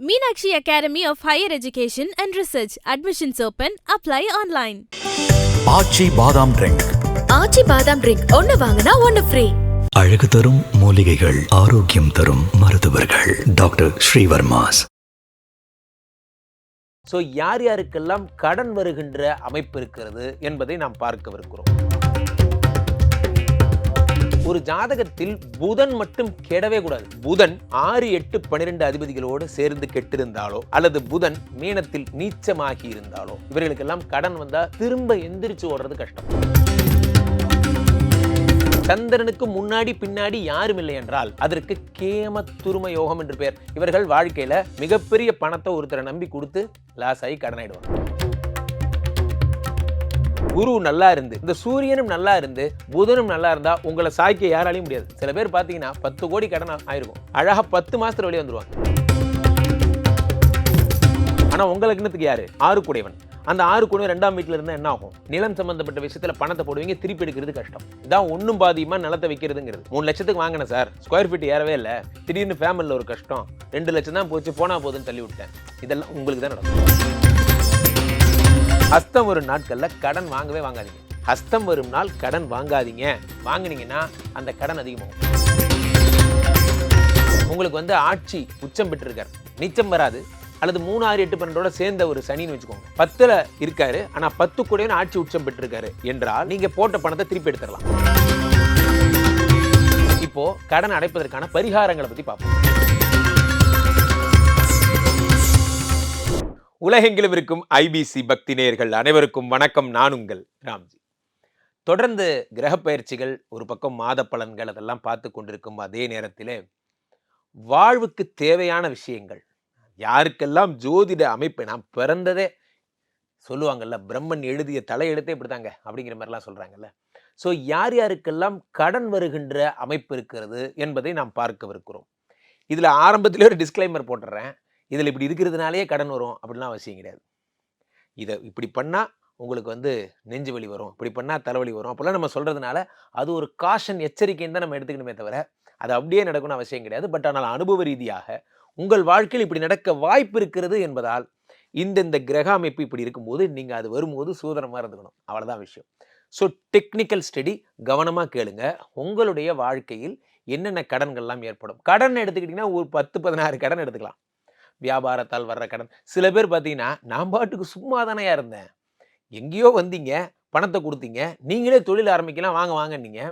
Meenakshi Academy of Higher Education and Research. Admissions open. Apply online. Aachi badam drink Aachi badam drink ஒன்னு வாங்கினா ஒன்னு free அழகு தரும் மூலிகைகள் ஆரோக்கியம் தரும் மருத்துவர்கள் டாக்டர் ஸ்ரீவர்மாஸ் ஸோ யார் யாருக்கெல்லாம் கடன் வருகின்ற அமைப்பு இருக்கிறது என்பதை நாம் பார்க்கவிருக்கிறோம் ஒரு ஜாதகத்தில் புதன் மட்டும் கெடவே கூடாது. புதன் ஆறு எட்டு பன்னிரெண்டு அதிபதிகளோடு சேர்ந்து கெட்டிருந்தாலோ அல்லது புதன் மீனத்தில் நீச்சமாகி இருந்தாலோ இவர்களுக்கெல்லாம் கடன் வந்தா திரும்ப எந்திரிச்சு ஓடுறது கஷ்டம். சந்திரனுக்கு முன்னாடி பின்னாடி யாரும் இல்லை என்றால் அதற்கு கேம துரும யோகம் என்று பெயர். இவர்கள் வாழ்க்கையில மிகப்பெரிய பணத்தை ஒருத்தரை நம்பி கொடுத்து லாஸ் ஆகி கடன் ஆயிடுவாங்க குரு நல்லா இருந்து இந்த சூரியனும் நல்லா இருந்து புதனும் நல்லா இருந்தா உங்களை சாய்க்க யாராலையும் முடியாது. சில பேர் பாத்தீங்கன்னா பத்து கோடி கடன் ஆயிருக்கும். அழகா பத்து மாசத்துல வெளியே வந்துருவாங்க. ஆனா உங்களுக்கு என்னத்துக்கு யாரு? ஆறு கூடையவன். அந்த ஆறு குணம் ரெண்டாம் வீட்டில் இருந்தால் என்ன ஆகும்? நிலம் சம்பந்தப்பட்ட விஷயத்தில் பணத்தை போடுவீங்க திருப்பி எடுக்கிறது கஷ்டம். இதான் ஒன்றும் பாதியமா நிலத்தை வைக்கிறதுங்கிறது. மூணு லட்சத்துக்கு வாங்கினேன் சார். ஸ்கொயர் ஃபீட் ஏறவே இல்லை. திடீர்னு ஃபேமிலியில் ஒரு கஷ்டம். ரெண்டு லட்சம் தான் போச்சு போனா போதுன்னு தள்ளி விட்டேன் இதெல்லாம் உங்களுக்கு தான் நடக்கும். ஹஸ்தம் வரும் நாட்களில் கடன் வாங்கவே வாங்காதீங்க. ஹஸ்தம் வரும் நாள் கடன் வாங்காதீங்க. வாங்குனீங்கன்னா அந்த கடன் அதிகமாகும். உங்களுக்கு வந்து ஆட்சி உச்சம் பெற்றிருக்கார். நீச்சம் வராது. அல்லது மூணு ஆறு எட்டு பன்னெண்டோட சேர்ந்த ஒரு சனின்னு வச்சுக்கோங்க. பத்துல இருக்காரு. ஆனா பத்து கூட ஆட்சி உச்சம் பெற்றிருக்காரு என்றால் நீங்க போட்ட பணத்தை திருப்பி எடுத்துடலாம். இப்போ கடன் அடைப்பதற்கான பரிகாரங்களை பத்தி பார்ப்போம். உலகெங்கிலும் இருக்கும் ஐபிசி பக்தி நேயர்கள் அனைவருக்கும் வணக்கம். நான் உங்கள் ராம்ஜி. தொடர்ந்து கிரகப்பயிற்சிகள் ஒரு பக்கம் மாத பலன்கள் அதெல்லாம் பார்த்து கொண்டிருக்கும் அதே நேரத்திலே வாழ்வுக்கு தேவையான விஷயங்கள். யாருக்கெல்லாம் ஜோதிட அமைப்பு நான் பிறந்ததே சொல்லுவாங்கல்ல பிரம்மன் எழுதிய தலையெழுத்தே இப்படித்தாங்க அப்படிங்கிற மாதிரிலாம் சொல்கிறாங்கல்ல ஸோ யார் யாருக்கெல்லாம் கடன் வருகின்ற அமைப்பு இருக்கிறது என்பதை நாம் பார்க்கவிருக்கிறோம். இதில் ஆரம்பத்திலே ஒரு டிஸ்க்ளைமர் போட்டுறேன். இதில் இப்படி இருக்கிறதுனாலே கடன் வரும் அப்படிலாம் அவசியம் கிடையாது. இதை இப்படி பண்ணால் உங்களுக்கு வந்து நெஞ்சு வலி வரும். இப்படி பண்ணால் தலைவலி வரும். அப்போல்லாம் நம்ம சொல்கிறதுனால அது ஒரு காஷன் எச்சரிக்கைன்னு தான் நம்ம எடுத்துக்கணுமே தவிர அது அப்படியே நடக்கணும்னு அவசியம் கிடையாது. பட் ஆனால் அனுபவ ரீதியாக உங்கள் வாழ்க்கையில் இப்படி நடக்க வாய்ப்பு இருக்கிறது என்பதால் இந்தந்த கிரக அமைப்பு இப்படி இருக்கும்போது நீங்கள் அது வரும்போது சூதனமாக இருந்துக்கணும். அவ்வளோதான் விஷயம். ஸோ டெக்னிக்கல் ஸ்டடி கவனமாக கேளுங்க. உங்களுடைய வாழ்க்கையில் என்னென்ன கடன்கள்லாம் ஏற்படும்? கடன் எடுத்துக்கிட்டிங்கன்னா ஒரு பத்து பதினாறு கடன் எடுத்துக்கலாம். வியாபாரத்தால் வர்ற கடன். சில பேர் பார்த்தீங்கன்னா நான் பாட்டுக்கு சும்மா தானேயா இருந்தேன். எங்கேயோ வந்தீங்க பணத்தை கொடுத்தீங்க நீங்களே தொழில் ஆரம்பிக்கலாம் வாங்க வாங்கன்னீங்க.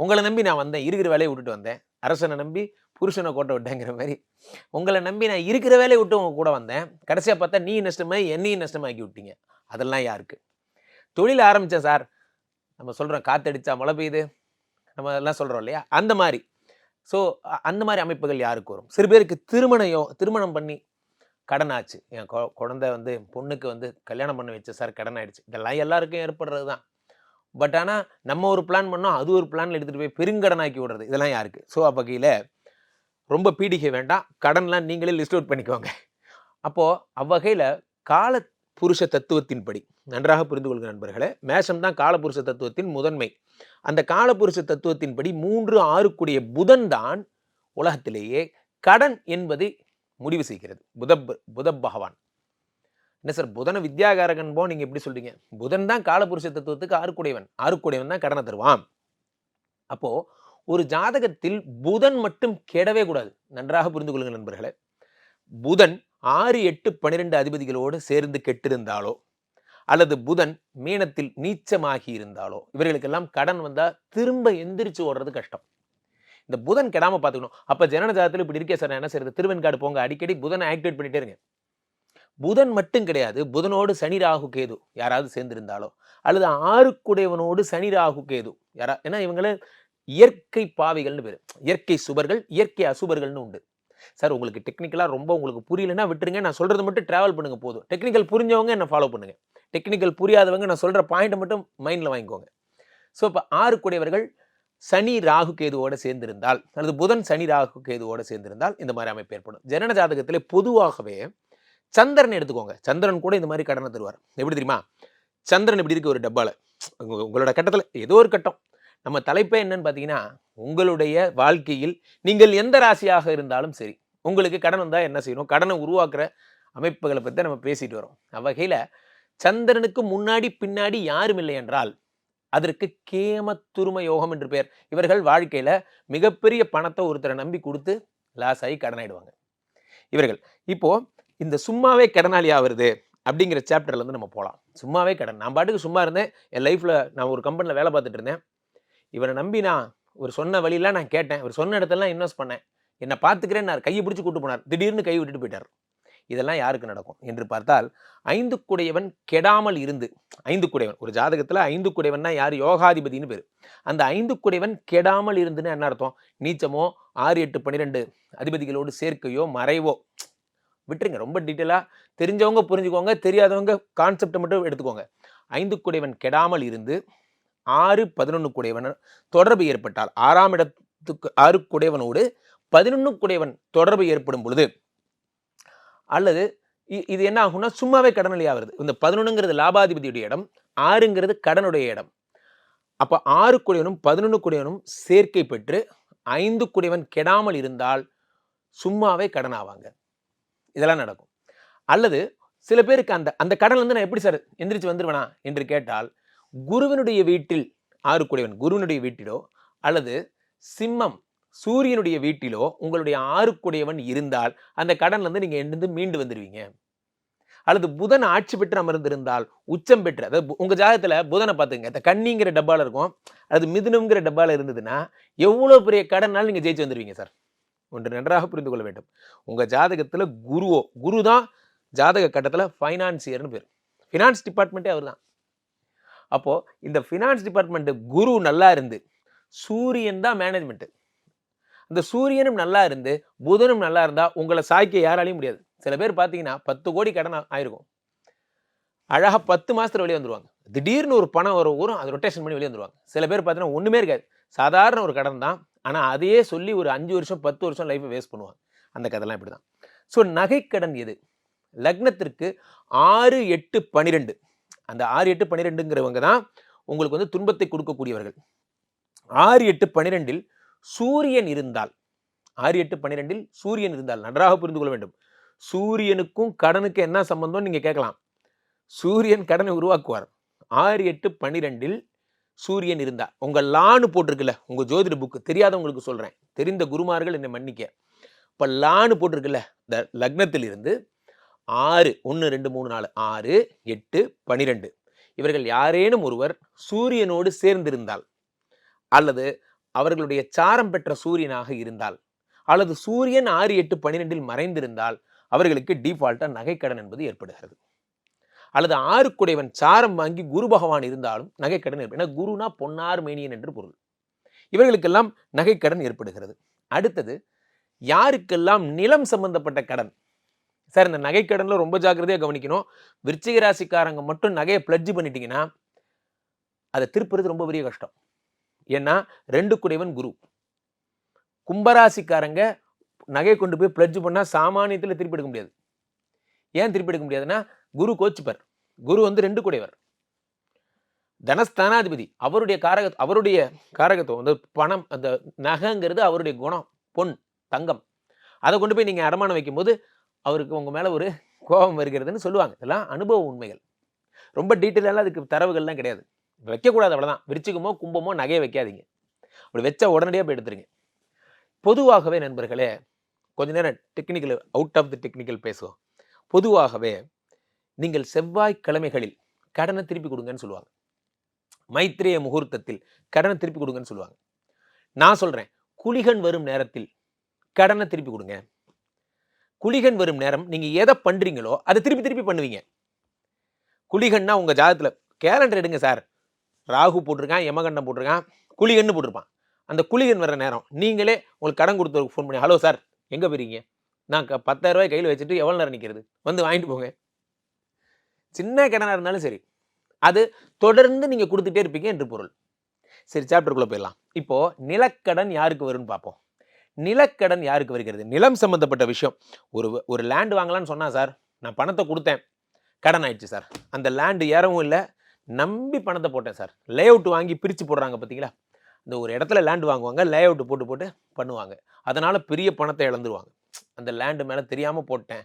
உங்களை நம்பி நான் வந்தேன் இருக்கிற வேலையை விட்டுட்டு வந்தேன். அரசனை நம்பி புருஷனை கோட்டை விட்டேங்கிற மாதிரி. உங்களை நம்பி நான் இருக்கிற வேலையை விட்டு உங்க கூட வந்தேன். கடைசியாக பார்த்தா நீ நஷ்டமாகி என்னையும் நஷ்டமாக்கி விட்டீங்க. அதெல்லாம் யாருக்கு? தொழில் ஆரம்பித்தேன் சார். நம்ம சொல்கிறோம் காத்தடிச்சா மழை பெய்யுது. நம்ம அதெல்லாம் சொல்கிறோம் இல்லையா? அந்த மாதிரி. ஸோ அந்த மாதிரி அமைப்புகள் யாருக்கு வரும்? சிறு பேருக்கு திருமணையோ திருமணம் பண்ணி கடன் ஆச்சு என் கொ குழந்தை வந்து பொண்ணுக்கு வந்து கல்யாணம் பண்ண வச்ச சார் கடன் ஆயிடுச்சு இதெல்லாம் எல்லாருக்கும் ஏற்படுறது தான். பட் ஆனால் நம்ம ஒரு பிளான் பண்ணோம் அது ஒரு பிளான் எடுத்துகிட்டு போய் பெருங்கடன் ஆக்கி விடுறது. இதெல்லாம் யாருக்கு? ஸோ வகையில் ரொம்ப பீடிக்க வேண்டாம். கடன்லாம் நீங்களே லிஸ்ட் அவுட் பண்ணிக்கோங்க. அப்போது அவ்வகையில் கால புருஷ தத்துவத்தின்படி நன்றாக புரிந்து கொள்கிற நண்பர்களே மேஷம் தான் காலபுருஷ தத்துவத்தின் முதன்மை. அந்த காலபுருஷ தத்துவத்தின்படி மூன்று ஆறுக்குடிய புதன் தான் உலகத்திலேயே கடன் என்பது முடிவு செய்கிறது. புத புத பகவான். என்ன சார் புதனை வித்யாகாரகன் போ நீங்கள் எப்படி சொல்றீங்க? புதன் தான் காலபுருஷ தத்துவத்துக்கு ஆறுக்குடையவன் ஆறுக்குடையவன் தான் கடனை தருவான். அப்போது ஒரு ஜாதகத்தில் புதன் மட்டும் கெடவே கூடாது. நன்றாக புரிந்து கொள்ளுங்கள் நண்பர்களே. புதன் ஆறு எட்டு பன்னிரெண்டு அதிபதிகளோடு சேர்ந்து கெட்டிருந்தாலோ அல்லது புதன் மீனத்தில் நீச்சமாகி இருந்தாலோ இவர்களுக்கெல்லாம் கடன் வந்தால் திரும்ப எந்திரிச்சு ஓடுறது கஷ்டம். இந்த புதன் கெடாமல் பார்த்துக்கணும் அப்போ ஜனன ஜாதத்தில் இப்படி இருக்கே சார் நான் என்ன செய்யறது திருவெண்காடு போங்க அடிக்கடி புதனை ஆக்டிவேட் பண்ணிட்டே இருங்க. புதன் மட்டும் கிடையாது புதனோடு சனி ராகு கேது யாராவது சேர்ந்திருந்தாலோ அல்லது ஆறுக்குடையவனோடு சனி ராகு கேது யாரா ஏன்னா இவங்கள இயற்கை பாவிகள்னு பேர். இயற்கை சுபர்கள் இயற்கை அசுபர்கள்னு உண்டு. சார் உங்களுக்கு டெக்னிக்கலாக ரொம்ப உங்களுக்கு புரியலன்னா விட்டுருங்க. நான் சொல்கிறது மட்டும் ட்ராவல் பண்ணுங்க போதும். டெக்னிக்கல் புரிஞ்சவங்க என்ன ஃபாலோ பண்ணுங்கள் டெக்னிக்கல் புரியாதவங்க நான் சொல்கிற பாயிண்ட்டை மட்டும் மைண்டில் வாங்கிக்கோங்க. ஸோ இப்போ ஆறு கூடியவர்கள் சனி ராகு கேதுவோடு சேர்ந்திருந்தால் அல்லது புதன் சனி ராகு கேதுவோடு சேர்ந்திருந்தால் இந்த மாதிரி அமைப்பு ஏற்படும். ஜனன ஜாதகத்திலே பொதுவாகவே சந்திரன் எடுத்துக்கோங்க. சந்திரன் கூட இந்த மாதிரி கடனை தருவார். எப்படி தெரியுமா? சந்திரன் இப்படி இருக்கு ஒரு டப்பால. உங்களோட கட்டத்தில் ஏதோ ஒரு கட்டம். நம்ம தலைப்பே என்னன்னு பார்த்தீங்கன்னா உங்களுடைய வாழ்க்கையில் நீங்கள் எந்த ராசியாக இருந்தாலும் சரி உங்களுக்கு கடன் வந்தால் என்ன செய்யணும்? கடனை உருவாக்குற அமைப்புகளை பற்றி நம்ம பேசிட்டு வரோம். அவ்வகையில் சந்திரனுக்கு முன்னாடி பின்னாடி யாரும் இல்லை என்றால் அதற்கு கேம துரும யோகம் என்று பெயர். இவர்கள் வாழ்க்கையில் மிகப்பெரிய பணத்தை ஒருத்தரை நம்பி கொடுத்து லாஸ் ஆகி கடனாயிடுவாங்க. இவர்கள் இப்போது இந்த சும்மாவே கடனாளி ஆவருது அப்படிங்கிற சாப்டர்லேருந்து நம்ம போகலாம் சும்மாவே கடன். நான் பாட்டுக்கு சும்மா இருந்தேன். என் லைஃப்பில் நான் ஒரு கம்பெனியில் வேலை பார்த்துட்டு இருந்தேன். இவரை நம்பி நான் ஒரு சொன்ன வழியெலாம் நான் கேட்டேன். ஒரு சொன்ன இடத்தெல்லாம் இன்வெஸ்ட் பண்ணேன். என்னை பார்த்துக்கிறேன் நான் கையை பிடிச்சி கூட்டு போனார். திடீர்னு கை விட்டுட்டு போயிட்டார். இதெல்லாம் யாருக்கு நடக்கும்? என்று பார்த்தால் ஐந்து குடையவன் கெடாமல் இருந்து ஐந்து குடையவன் ஒரு ஜாதகத்தில் ஐந்து குடையவன்னா யார்? யோகாதிபதினு பேர். அந்த ஐந்து குடைவன் கெடாமல் இருந்துன்னு என்ன அர்த்தம்? நீச்சமோ ஆறு எட்டு பன்னிரெண்டு அதிபதிகளோடு சேர்க்கையோ மறைவோ? விட்டுருங்க ரொம்ப டீட்டெயிலாக தெரிஞ்சவங்க புரிஞ்சுக்கோங்க தெரியாதவங்க கான்செப்டை மட்டும் எடுத்துக்கோங்க. ஐந்து குடைவன் கெடாமல் இருந்து ஆறு பதினொன்று குடைவன் தொடர்பு ஏற்பட்டால் ஆறாம் இடத்துக்கு ஆறு குடைவனோடு பதினொன்று குடைவன் தொடர்பு ஏற்படும் பொழுது அல்லது இ- இது என்ன ஆகும்னா சும்மாவே கடனளி ஆகுறது இந்த பதினொன்றுங்கிறது லாபாதிபதியுடைய இடம் ஆறுங்கிறது கடனுடைய இடம். அப்போ ஆறு குடையவனும் பதினொன்று குடையவனும் சேர்க்கை பெற்று ஐந்து குடைவன் கெடாமல் இருந்தால் சும்மாவே கடன் ஆவாங்க இதெல்லாம் நடக்கும். அல்லது சில பேருக்கு அந்த அந்த கடன் வந்து நான் எப்படி சார் எந்திரிச்சு வந்துருவேனா என்று கேட்டால் குருவினுடைய வீட்டில் ஆறு குடைவன் குருவினுடைய வீட்டிலோ அல்லது சிம்மம் சூரியனுடைய வீட்டிலோ உங்களுடைய ஆறுக்குடையவன் இருந்தால் அந்த கடன்லேருந்து நீங்கள் எண்டு எழுந்து மீண்டு வந்துடுவீங்க அல்லது புதன் ஆட்சி பெற்று அமர்ந்திருந்தால் உச்சம் பெற்று அதாவது உங்கள் ஜாதகத்தில் புதனை பார்த்துங்க இந்த கன்னிங்கிற டப்பாவில் இருக்கும் அது மிதுனம்ங்கிற டப்பாவில் இருந்ததுன்னா எவ்வளோ பெரிய கடன்னாலும் நீங்கள் ஜெயிச்சு வந்துடுவீங்க சார். ஒன்று நன்றாக புரிந்து கொள்ள வேண்டும். உங்கள் ஜாதகத்தில் குருவோ குரு தான் ஜாதக கட்டத்தில் ஃபைனான்சியர்னு பேர். ஃபினான்ஸ் டிபார்ட்மெண்ட்டே அவர் தான். அப்போது இந்த ஃபினான்ஸ் டிபார்ட்மெண்ட்டு குரு நல்லா இருந்து சூரியன் தான் மேனேஜ்மெண்ட்டு அந்த சூரியனும் நல்லா இருந்து புதனும் நல்லா இருந்தால் உங்களை சாய்க்க யாராலையும் முடியாது. சில பேர் பார்த்தீங்கன்னா பத்து கோடி கடன் ஆயிருக்கும். அழகாக பத்து மாதத்தில் வெளியே வந்துடுவாங்க திடீர்னு ஒரு பணம் ஒரு ஊரும் அது ரொட்டேஷன் பண்ணி வெளியே வந்துடுவாங்க சில பேர் பார்த்தீங்கன்னா ஒன்றுமே இருக்காது. சாதாரண ஒரு கடன் தான். ஆனால் அதையே சொல்லி ஒரு அஞ்சு வருஷம் பத்து வருஷம் லைஃப்பை வேஸ்ட் பண்ணுவாங்க. அந்த கதைலாம் இப்படி தான் ஸோ நகைக்கடன் எது? லக்னத்திற்கு ஆறு எட்டு பனிரெண்டு. அந்த ஆறு எட்டு பன்னிரெண்டுங்கிறவங்க தான் உங்களுக்கு வந்து துன்பத்தை கொடுக்கக்கூடியவர்கள். ஆறு எட்டு பன்னிரெண்டில் சூரியன் இருந்தால் ஆறு எட்டு பன்னிரெண்டில் சூரியன் இருந்தால் நன்றாக புரிந்து கொள்ள வேண்டும். சூரியனுக்கும் கடனுக்கு என்ன சம்பந்தம் நீங்க கேட்கலாம். சூரியன் கடனை உருவாக்குவார். ஆறு எட்டு பன்னிரெண்டில் சூரியன் இருந்தார். உங்க லான்னு போட்டிருக்குல்ல உங்க ஜோதிட புக்கு தெரியாதவங்களுக்கு சொல்றேன். தெரிந்த குருமார்கள் என்னை மன்னிக்க. இப்ப லான்னு போட்டிருக்குல்ல இந்த லக்னத்தில் இருந்து ஆறு ஒன்று ரெண்டு மூணு நாலு ஆறு எட்டு பனிரெண்டு இவர்கள் யாரேனும் ஒருவர் சூரியனோடு சேர்ந்திருந்தால் அல்லது அவர்களுடைய சாரம் பெற்ற சூரியனாக இருந்தால் அல்லது சூரியன் ஆறு எட்டு பன்னிரெண்டில் மறைந்திருந்தால் அவர்களுக்கு டிஃபால்ட்டாக நகைக்கடன் என்பது ஏற்படுகிறது. அல்லது ஆறுக்குடையவன் சாரம் வாங்கி குரு பகவான் இருந்தாலும் நகைக்கடன் ஏற்படும் ஏன்னா குருனா பொன்னார் மேனியன் என்று பொருள். இவர்களுக்கெல்லாம் நகைக்கடன் ஏற்படுகிறது. அடுத்தது யாருக்கெல்லாம் நிலம் சம்பந்தப்பட்ட கடன்? சார் இந்த நகைக்கடனில் ரொம்ப ஜாக்கிரதையாக கவனிக்கணும். விருச்சிக ராசிக்காரங்க மட்டும் நகையை பிளட்ஜ் பண்ணிட்டீங்கன்னா அதை திருப்புறது ரொம்ப பெரிய கஷ்டம். ஏன்னா ரெண்டு குடைவன் குரு. கும்பராசிக்காரங்க நகையை கொண்டு போய் பிளட்ஜ் பண்ணால் சாமானியத்தில் திருப்பி எடுக்க முடியாது. ஏன் திருப்பி எடுக்க முடியாதுன்னா குரு கோச்சுப்பர். குரு வந்து ரெண்டு குடைவர் தனஸ்தானாதிபதி அவருடைய காரக அவருடைய காரகத்துவம் அந்த பணம் அந்த நகைங்கிறது அவருடைய குணம் பொன் தங்கம். அதை கொண்டு போய் நீங்கள் அடமானம் வைக்கும்போது அவருக்கு உங்கள் மேலே ஒரு கோபம் வருகிறதுன்னு சொல்லுவாங்க. இதெல்லாம் அனுபவ உண்மைகள். ரொம்ப டீட்டெயிலாக அதுக்கு தரவுகள்லாம் கிடையாது. வைக்கக்கூடாது அவ்வளோதான் விருச்சிகமோ கும்பமோ நகையை வைக்காதீங்க. அப்படி வச்சா உடனடியாக போய் எடுத்துருங்க. பொதுவாகவே நண்பர்களே கொஞ்ச நேரம் technical out of the technical பேசுவோம். பொதுவாகவே நீங்கள் செவ்வாய்க்கிழமைகளில் கடனை திருப்பி கொடுங்கன்னு சொல்லுவாங்க. மைத்ரேய முகூர்த்தத்தில் கடனை திருப்பி கொடுங்கன்னு சொல்லுவாங்க. நான் சொல்கிறேன் குளிகன் வரும் நேரத்தில் கடனை திருப்பி கொடுங்க. குளிகன் வரும் நேரம் நீங்கள் எதை பண்ணுறீங்களோ அதை திருப்பி திருப்பி பண்ணுவீங்க. குளிகன்னா உங்கள் ஜாதத்தில் கேலண்டர் எடுங்க சார். ராகு போட்டிருக்கான் யமகண்டம் போட்டிருக்கான் குளிகன்னு போட்டிருப்பான். அந்த குளிகன் வர்ற நேரம் நீங்களே உங்களுக்கு கடன் கொடுத்தவருக்கு ஃபோன் பண்ணி ஹலோ சார் எங்கே போயிருக்கீங்க? நான் க- பத்தாயிரம் கையில் வச்சுட்டு எவ்வளோ நேரம் நிற்கிறது வந்து வாங்கிட்டு போங்க. சின்ன கடனாக இருந்தாலும் சரி அது தொடர்ந்து நீங்கள் கொடுத்துட்டே இருப்பீங்க என்று பொருள். சரி சாப்டருக்குள்ளே போயிடலாம். இப்போது நிலக்கடன் யாருக்கு வரும்னு பார்ப்போம். நிலக்கடன் யாருக்கு வருகிறது? நிலம் சம்மந்தப்பட்ட விஷயம். ஒரு ஒரு லேண்ட் வாங்கலாம்னு சொன்னால் சார் நான் பணத்தை கொடுத்தேன். கடன் ஆயிடுச்சு சார் அந்த லேண்டு ஏறவும் இல்லை நம்பி பணத்தை போட்டேன் சார். லே அவுட் வாங்கி பிரித்து போடுறாங்க பார்த்தீங்களா இந்த ஒரு இடத்துல லேண்டு வாங்குவாங்க லே அவுட் போட்டு போட்டு பண்ணுவாங்க. அதனால் பெரிய பணத்தை இழந்துருவாங்க. அந்த லேண்டு மேலே தெரியாமல் போட்டேன்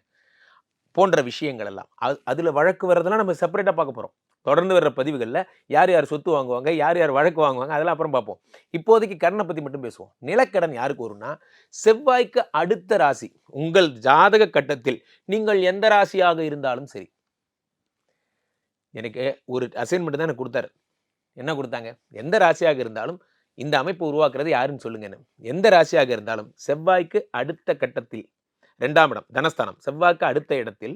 போன்ற விஷயங்கள் எல்லாம். அது அதில் வழக்கு வர்றதெல்லாம் நம்ம செப்பரேட்டாக பார்க்க போகிறோம் தொடர்ந்து வர்ற பதிவுகளில் யார் யார் சொத்து வாங்குவாங்க யார் யார் வழக்கு வாங்குவாங்க அதெல்லாம் அப்புறம் பார்ப்போம். இப்போதைக்கு கடனை பற்றி மட்டும் பேசுவோம். நிலக்கடன் யாருக்கு வரும்னா செவ்வாய்க்கு அடுத்த ராசி உங்கள் ஜாதக கட்டத்தில் நீங்கள் எந்த ராசியாக இருந்தாலும் சரி எனக்கு ஒரு அசைன்மெண்ட் தான் எனக்கு கொடுத்தாரு. என்ன கொடுத்தாங்க? எந்த ராசியாக இருந்தாலும் இந்த அமைப்பு உருவாக்குறது யாருன்னு சொல்லுங்கன்னு எந்த ராசியாக இருந்தாலும் செவ்வாய்க்கு அடுத்த கட்டத்தில் ரெண்டாம் இடம் தனஸ்தானம். செவ்வாய்க்கு அடுத்த இடத்தில்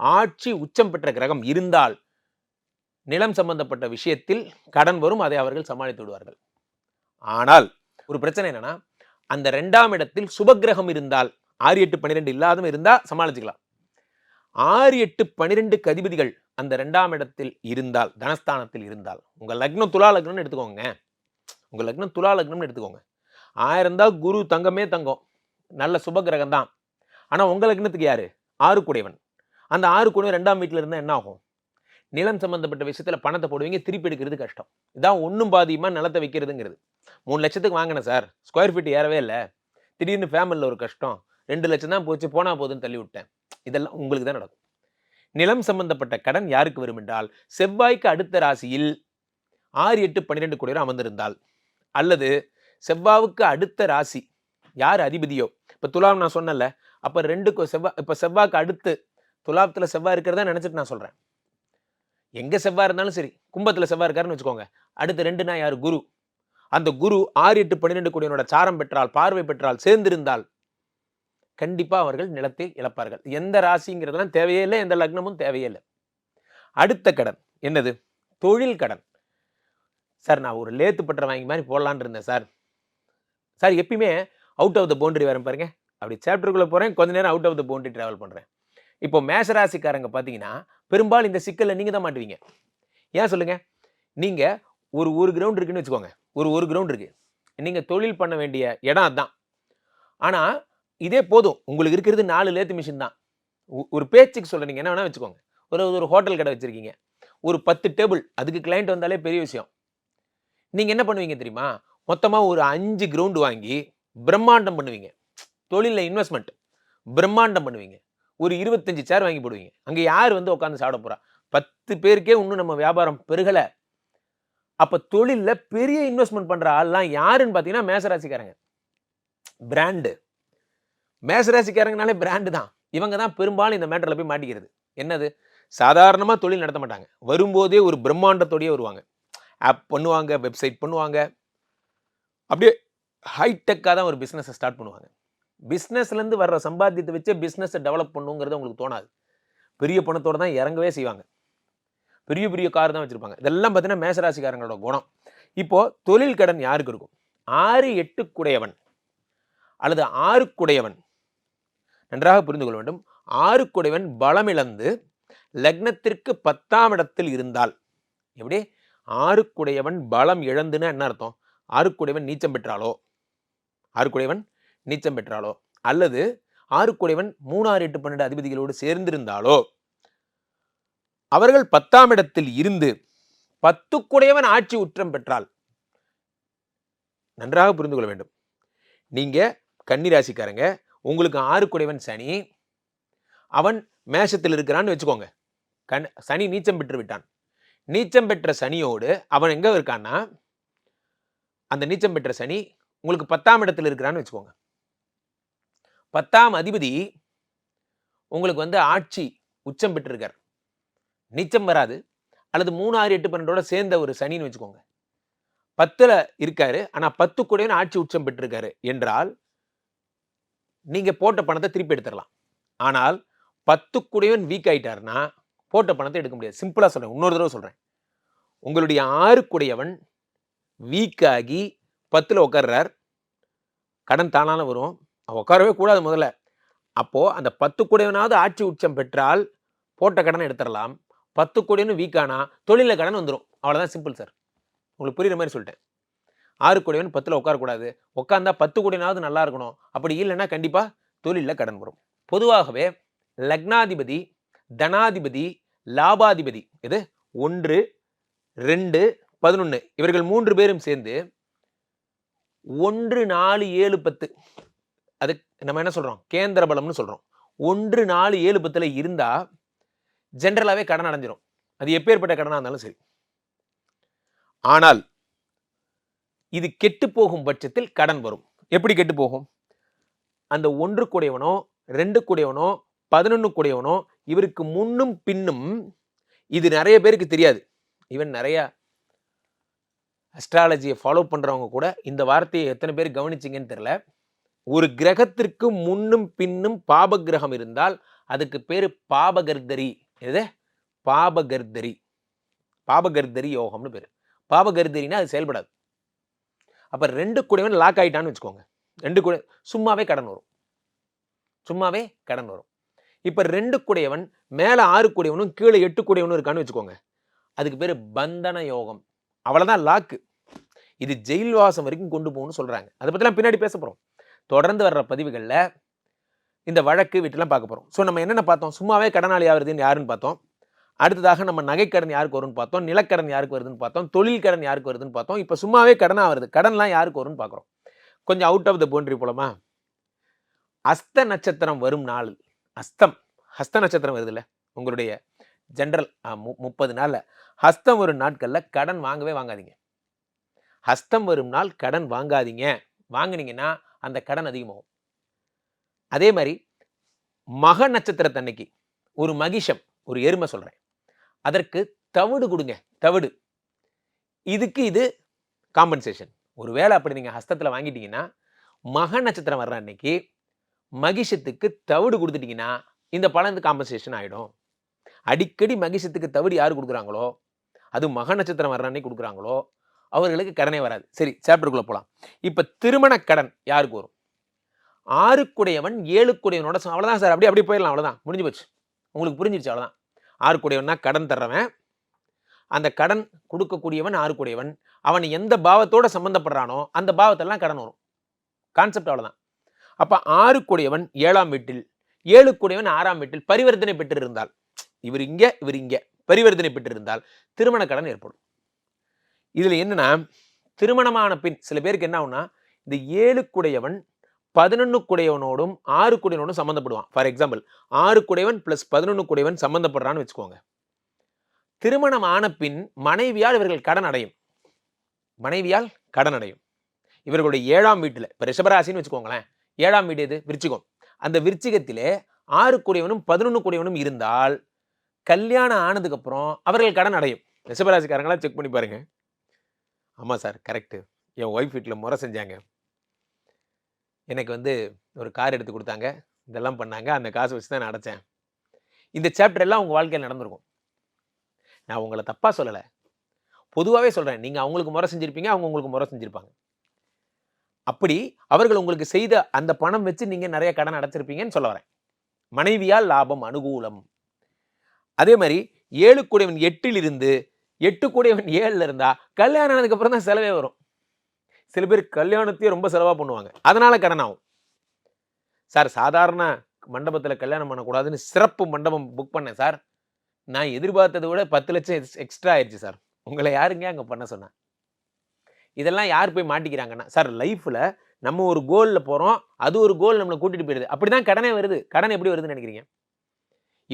ஆட்சி உச்சம் பெற்ற கிரகம் இருந்தால் நிலம் சம்பந்தப்பட்ட விஷயத்தில் கடன் வரும் அதை அவர்கள் சமாளித்து விடுவார்கள். ஆனால் ஒரு பிரச்சனை என்னன்னா அந்த ரெண்டாம் இடத்தில் சுபக்கிரகம் இருந்தால் ஆறு எட்டு பன்னிரெண்டு இல்லாதவன் இருந்தால் சமாளிச்சுக்கலாம். ஆறு எட்டு பன்னிரெண்டு கதிபதிகள் அந்த ரெண்டாம் இடத்தில் இருந்தால் தனஸ்தானத்தில் இருந்தால் உங்கள் லக்னம் துலா லக்னம்னு எடுத்துக்கோங்க. உங்கள் லக்னம் துலா லக்னம்னு எடுத்துக்கோங்க. ஆயிரம் தான் குரு தங்கமே தங்கம். நல்ல சுபகிரகம் தான். ஆனால் உங்கள் லக்னத்துக்கு யார்? ஆறு கூடையவன் அந்த ஆறு கூடையவன் ரெண்டாம் வீட்டில் இருந்தால் என்ன ஆகும்? நிலம் சம்பந்தப்பட்ட விஷயத்தில் பணத்தை போடுவீங்க திருப்பி எடுக்கிறது கஷ்டம். இதான் ஒன்றும் பாதியமாக நிலத்தை வைக்கிறதுங்கிறது. மூணு லட்சத்துக்கு வாங்கினேன் சார். ஸ்கொயர் ஃபீட் ஏறவே இல்லை. திடீர்னு ஃபேமிலியில் ஒரு கஷ்டம். ரெண்டு லட்சம் தான் போச்சு போனால் போதுன்னு தள்ளி விட்டேன். இதெல்லாம் உங்களுக்கு தான் நடக்கும். நிலம் சம்பந்தப்பட்ட கடன் யாருக்கு வரும் என்றால் செவ்வாய்க்கு அடுத்த ராசியில் ஆறு எட்டு பன்னிரெண்டு கோடி அமர்ந்திருந்தால் அல்லது செவ்வாவுக்கு அடுத்த ராசி யார் அதிபதியோ இப்போ துலாம் நான் சொன்னல அப்போ ரெண்டு செவ்வாய் செவ்வா இப்போ செவ்வாய்க்கு அடுத்து துலாபத்தில் செவ்வாய் இருக்கிறதா நினச்சிட்டு நான் சொல்கிறேன் எங்கே செவ்வாய் இருந்தாலும் சரி கும்பத்தில் செவ்வாய் இருக்காருன்னு வச்சுக்கோங்க. அடுத்து ரெண்டுனா யார்? குரு. அந்த குரு ஆறு எட்டு பன்னிரெண்டு கோடியனோட சாரம் பெற்றால் பார்வை பெற்றால் சேர்ந்திருந்தால் கண்டிப்பாக அவர்கள் நிலத்தை இழப்பார்கள். எந்த ராசிங்கிறதெல்லாம் தேவையே இல்லை எந்த லக்னமும் தேவையே இல்லை. அடுத்த கடன் என்னது? தொழில் கடன். சார் நான் ஒரு லேத்து பற்ற வாங்கி மாதிரி போடலான்னு இருந்தேன் சார். சார் எப்பயுமே அவுட் ஆஃப் த பவுண்டரி வரேன் பாருங்க. அப்படி சாப்டருக்குள்ளே போகிறேன் கொஞ்ச நேரம் out of the boundary travel பண்ணுறேன் இப்போ மேசராசிக்காரங்க பார்த்தீங்கன்னா பெரும்பாலும் இந்த சிக்கலில் நீங்கள் தான் மாட்டுவீங்க. ஏன் சொல்லுங்கள் நீங்கள் ஒரு ஒரு கிரவுண்ட் இருக்குன்னு வச்சுக்கோங்க. ஒரு ஒரு கிரவுண்ட் இருக்குது நீங்கள் தொழில் பண்ண வேண்டிய இடம் அதுதான் ஆனால் இதே போதும். உங்களுக்கு இருக்கிறது நாலு லேத்து மிஷின் தான். ஒரு பேச்சுக்கு சொல்ல நீங்கள் என்ன வேணால் வச்சுக்கோங்க. ஒரு ஒரு ஹோட்டல் கடை வச்சுருக்கீங்க. ஒரு பத்து டேபிள் அதுக்கு கிளைண்ட் வந்தாலே பெரிய விஷயம். நீங்கள் என்ன பண்ணுவீங்க தெரியுமா? மொத்தமாக ஒரு அஞ்சு கிரவுண்டு வாங்கி பிரம்மாண்டம் பண்ணுவீங்க. தொழிலில் இன்வெஸ்ட்மெண்ட் பிரம்மாண்டம் பண்ணுவீங்க. ஒரு இருபத்தஞ்சி சேர் வாங்கி போடுவீங்க. அங்கே யார் வந்து உட்காந்து சாப்பிட போகிறா பத்து பேருக்கே இன்னும் நம்ம வியாபாரம் பெருகலை. அப்போ தொழிலில் பெரிய இன்வெஸ்ட்மெண்ட் பண்ணுற ஆள்லாம் யாருன்னு பார்த்தீங்கன்னா மேசராசிக்காரங்க. பிராண்டு மேசராசிக்காரங்கனாலே பிராண்டு தான். இவங்க தான் பெரும்பாலும் இந்த மேட்டரில் போய் மாட்டிக்கிறது. என்னது? சாதாரணமாக தொழில் நடத்த மாட்டாங்க. வரும்போதே ஒரு பிரம்மாண்டத்தோடயே வருவாங்க. ஆப் பண்ணுவாங்க வெப்சைட் பண்ணுவாங்க. அப்படியே ஹைடெக்காக தான் ஒரு பிஸ்னஸை ஸ்டார்ட் பண்ணுவாங்க. பிஸ்னஸ்லேருந்து வர்ற சம்பாத்தியத்தை வச்சே பிஸ்னஸை டெவலப் பண்ணுங்கிறது உங்களுக்கு தோணாது. பெரிய பணத்தோடு தான் இறங்கவே செய்வாங்க. பெரிய பெரிய கார் தான் வச்சுருப்பாங்க. இதெல்லாம் பார்த்தீங்கன்னா மேசராசிக்காரங்களோட குணம். இப்போது தொழில் கடன் யாருக்கு இருக்கும்? ஆறு எட்டு குடையவன் அல்லது ஆறுக்குடையவன். நன்றாக புரிந்து கொள்ள வேண்டும். ஆறுக்குடையவன் பலமிழந்து லக்னத்திற்கு பத்தாம் இடத்தில் இருந்தால். எப்படி? ஆறுக்குடையவன் பலம் இழந்துன்னு என்ன அர்த்தம்? ஆறுக்குடையவன் நீச்சம் பெற்றாலோ? ஆறுக்குடையவன் நீச்சம் பெற்றாலோ? அல்லது ஆறுக்குடையவன் மூணாறு எட்டு பன்னெண்டு அதிபதிகளோடு சேர்ந்திருந்தாலோ? அவர்கள் பத்தாம் இடத்தில் இருந்து பத்துக்குடையவன் ஆட்சி உற்றம் பெற்றால். நன்றாக புரிந்து கொள்ள வேண்டும். நீங்க கன்னிராசிக்காரங்க உங்களுக்கு ஆறுக்குடையவன் சனி. அவன் மேஷத்தில் இருக்கிறான்னு வச்சுக்கோங்க. கண் சனி நீச்சம் பெற்று விட்டான். நீச்சம் பெற்ற சனியோடு அவன் எங்கே இருக்கான்னா அந்த நீச்சம் பெற்ற சனி உங்களுக்கு பத்தாம் இடத்தில் இருக்கிறான்னு வச்சுக்கோங்க. பத்தாம் அதிபதி உங்களுக்கு வந்து ஆட்சி உச்சம் பெற்றிருக்கார். நீச்சம் வராது. அல்லது மூணு ஆறு எட்டு பன்னெண்டோட சேர்ந்த ஒரு சனின்னு வச்சுக்கோங்க. பத்தில் இருக்காரு. ஆனால் பத்து கூடவே ஆட்சி உச்சம் பெற்றிருக்காரு. என்றால் நீங்கள் போட்ட பணத்தை திருப்பி எடுத்துடலாம். ஆனால் பத்து கூடையவன் வீக் ஆகிட்டாருன்னா போட்ட பணத்தை எடுக்க முடியாது. சிம்பிளாக சொல்கிறேன் இன்னொரு தடவை சொல்கிறேன் உங்களுடைய ஆறு கூடையவன் வீக் ஆகி உட்கார்றார் கடன் தானால வரும். உட்காரவே கூடாது முதல்ல. அப்போது அந்த பத்து கூடையவனாவது ஆட்சி உச்சம் பெற்றால் போட்ட கடனை எடுத்துடலாம். பத்து கோடின்னு வீக்கானா தொழிலில் கடன் வந்துடும் அவ்வளோதான் சிம்பிள் சார் உங்களுக்கு புரிகிற மாதிரி சொல்லிட்டேன். ஆறு கோடிவன் பத்தில் உட்காரக்கூடாது. உட்காந்தா பத்து கோடினாவது நல்லா இருக்கணும். அப்படி இல்லைன்னா கண்டிப்பாக தொழிலில் கடன் வரும். பொதுவாகவே லக்னாதிபதி தனாதிபதி லாபாதிபதி இது ஒன்று ரெண்டு பதினொன்று இவர்கள் மூன்று பேரும் சேர்ந்து ஒன்று நாலு ஏழு பத்து அது நம்ம என்ன சொல்கிறோம் கேந்திர பலம்னு சொல்கிறோம் ஒன்று நாலு ஏழு பத்தில் இருந்தால் ஜென்ரலாகவே கடன் அடைஞ்சிரும். அது எப்பேற்பட்ட கடனாக இருந்தாலும் சரி. ஆனால் இது கெட்டு போகும் பட்சத்தில் கடன் வரும். எப்படி கெட்டு போகும்? அந்த ஒன்று கூடையவனோ ரெண்டு கூடையவனோ பதினொன்று கூடையவனோ இவருக்கு முன்னும் பின்னும் இது நிறைய பேருக்கு தெரியாது. ஈவன் நிறையா அஸ்ட்ராலஜியை ஃபாலோ பண்ணுறவங்க கூட இந்த வார்த்தையை எத்தனை பேர் கவனிச்சிங்கன்னு தெரியல. ஒரு கிரகத்திற்கு முன்னும் பின்னும் பாப கிரகம் இருந்தால் அதுக்கு பேர் பாபகர்தரி. எது? பாபகர்தரி. பாபகர்தரி யோகம்னு பேர். பாபகர்தரினா அது செயல்படாது. அப்போ ரெண்டு கூடையவன் லாக் ஆகிட்டான்னு வச்சுக்கோங்க. ரெண்டு கூட சும்மாவே கடன் வரும். சும்மாவே கடன் வரும். இப்போ ரெண்டு கூடையவன் மேலே ஆறு கூடையவனும் கீழே எட்டு கூடையவனும் இருக்கான்னு வச்சுக்கோங்க. அதுக்கு பேர் பந்தன யோகம். அவ்வளோதான் லாக்கு இது ஜெயில் வாசம் வரைக்கும் கொண்டு போகணும்னு சொல்கிறாங்க அதை பற்றிலாம் பின்னாடி பேச போகிறோம் தொடர்ந்து வர்ற பதிவுகளில் இந்த வழக்கு வீட்டெல்லாம் பார்க்க போகிறோம் ஸோ நம்ம என்னென்ன பார்த்தோம்? சும்மாவே கடனாளி ஆகுறதுன்னு யாருன்னு பார்த்தோம்? அடுத்ததாக நம்ம நகைக்கடன் யாருக்கு வரும்னு பார்த்தோம் நிலக்கடன் யாருக்கு வருதுன்னு பார்த்தோம் தொழில் கடன் யாருக்கு வருதுன்னு பார்த்தோம். இப்போ சும்மாவே கடனாக வருது. கடன்லாம் யாருக்கு வரும்னு பார்க்குறோம்? கொஞ்சம் அவுட் ஆஃப் த பவுண்டரி போலமா? அஸ்த நட்சத்திரம் வரும் நாள். அஸ்தம். ஹஸ்த நட்சத்திரம் வருதுல்ல? உங்களுடைய ஜென்ரல் முப்பது நாளில். ஹஸ்தம் வரும் நாட்களில் கடன் வாங்கவே வாங்காதீங்க. ஹஸ்தம் வரும் நாள் கடன் வாங்காதீங்க. வாங்கினீங்கன்னா அந்த கடன் அதிகமாகும். அதே மாதிரி மக நட்சத்திரத்தன்னைக்கு ஒரு மகிஷம் ஒரு எருமை சொல்கிறேன் அதற்கு தவிடு கொடுங்க தவிடு. இதுக்கு இது காம்பன்சேஷன் ஒருவேளை அப்படி நீங்கள் ஹஸ்தத்தில் வாங்கிட்டீங்கன்னா மக நட்சத்திரம் வர்ற அன்னைக்கு மகிஷத்துக்கு தவிடு கொடுத்துட்டிங்கன்னா இந்த பலன் காம்பன்சேஷன் ஆகிடும் அடிக்கடி மகிஷத்துக்கு தவிடு யார் கொடுக்குறாங்களோ அது மக நட்சத்திரம் வர்ற அன்னைக்கு கொடுக்குறாங்களோ அவர்களுக்கு கடனே வராது. சரி சாப்டருக்குள்ளே போகலாம் இப்போ திருமண கடன் யாருக்கு வரும்? ஆறுக்குடையவன் ஏழுக்குடையவனோட அவ்வளோதான் சார். அப்படியே அப்படியே போயிடலாம் அவ்வளோதான் முடிஞ்சு போச்சு. உங்களுக்கு புரிஞ்சிருச்சு அவ்வளோதான் ஆறுக்குடையவன்னா கடன் தர்றவன். அந்த கடன் கொடுக்கக்கூடியவன் ஆறுக்குடையவன் அவன் எந்த பாவத்தோடு சம்பந்தப்படுறானோ அந்த பாவத்தெல்லாம் கடன் வரும். கான்செப்ட் அவ்வளோதான் அப்போ ஆறுக்குடையவன் ஏழாம் வீட்டில் ஏழுக்குடையவன் ஆறாம் வீட்டில் பரிவர்த்தனை பெற்றிருந்தால் இவர் இங்கே இவர் இங்கே பரிவர்த்தனை பெற்றிருந்தால் திருமண கடன் ஏற்படும். இதில் என்னென்னா திருமணமான பின் சில பேருக்கு என்ன ஆகுனா இந்த ஏழுக்குடையவன் பதினொன்று குடையவனோடும் ஆறு குடையவனோடும் சம்மந்தப்படுவான் ஃபார் எக்ஸாம்பிள் ஆறு குடையவன் ப்ளஸ் பதினொன்று குடையவன் சம்மந்தப்படுறான்னு வச்சுக்கோங்க. திருமணம் ஆன பின் மனைவியால் இவர்கள் கடன் அடையும். மனைவியால் கடன் அடையும். இவர்களுடைய ஏழாம் வீட்டில் இப்போ ரிஷபராசின்னு வச்சுக்கோங்களேன் ஏழாம் வீடு எது? விருச்சிகம். அந்த விருச்சிகத்திலே ஆறு குடையவனும் பதினொன்று குடையவனும் இருந்தால் கல்யாணம் ஆனதுக்கப்புறம் அவர்கள் கடன் அடையும். ரிஷபராசிக்காரங்களாம் செக் பண்ணி பாருங்கள் ஆமாம் சார் கரெக்டு என் ஒய்ஃப் வீட்டில் முறை செஞ்சாங்க. எனக்கு வந்து ஒரு கார் எடுத்து கொடுத்தாங்க. இதெல்லாம் பண்ணாங்க. அந்த காசு வச்சு தான் நான் அடைச்சேன். இந்த சாப்டர் எல்லாம் உங்கள் வாழ்க்கையில் நடந்திருக்கும். நான் உங்களை தப்பாக சொல்லலை. பொதுவாகவே சொல்கிறேன் நீங்கள் அவங்களுக்கு முறை செஞ்சுருப்பீங்க. அவங்க உங்களுக்கு முறை செஞ்சுருப்பாங்க. அப்படி அவர்கள் உங்களுக்கு செய்த அந்த பணம் வச்சு நீங்கள் நிறைய கடன் அடைச்சிருப்பீங்கன்னு சொல்ல வரேன். மனைவியால் லாபம் அனுகூலம். அதே மாதிரி ஏழு கூடையவன் எட்டில் இருந்து எட்டு கூடையவன் ஏழில் இருந்தால் கல்யாணம் ஆனதுக்கப்புறம் தான் செலவே வரும். சில பேர் கல்யாணத்தையே ரொம்ப செலவாக பண்ணுவாங்க. அதனால் கடன் ஆகும். சார் சாதாரண மண்டபத்தில் கல்யாணம் பண்ணக்கூடாதுன்னு சிறப்பு மண்டபம் புக் பண்ணேன் சார். நான் எதிர்பார்த்ததை விட பத்து லட்சம் எக்ஸ்ட்ரா ஆயிடுச்சு சார். உங்களை யாருங்க அங்கே பண்ண சொன்னேன் இதெல்லாம் யார் போய் மாட்டிக்கிறாங்கன்னா சார் லைஃப்பில் நம்ம ஒரு கோலில் போகிறோம் அது ஒரு கோல் நம்மளை கூட்டிகிட்டு போயிடுது. அப்படி தான் கடனே வருது. கடன் எப்படி வருதுன்னு நினைக்கிறீங்க?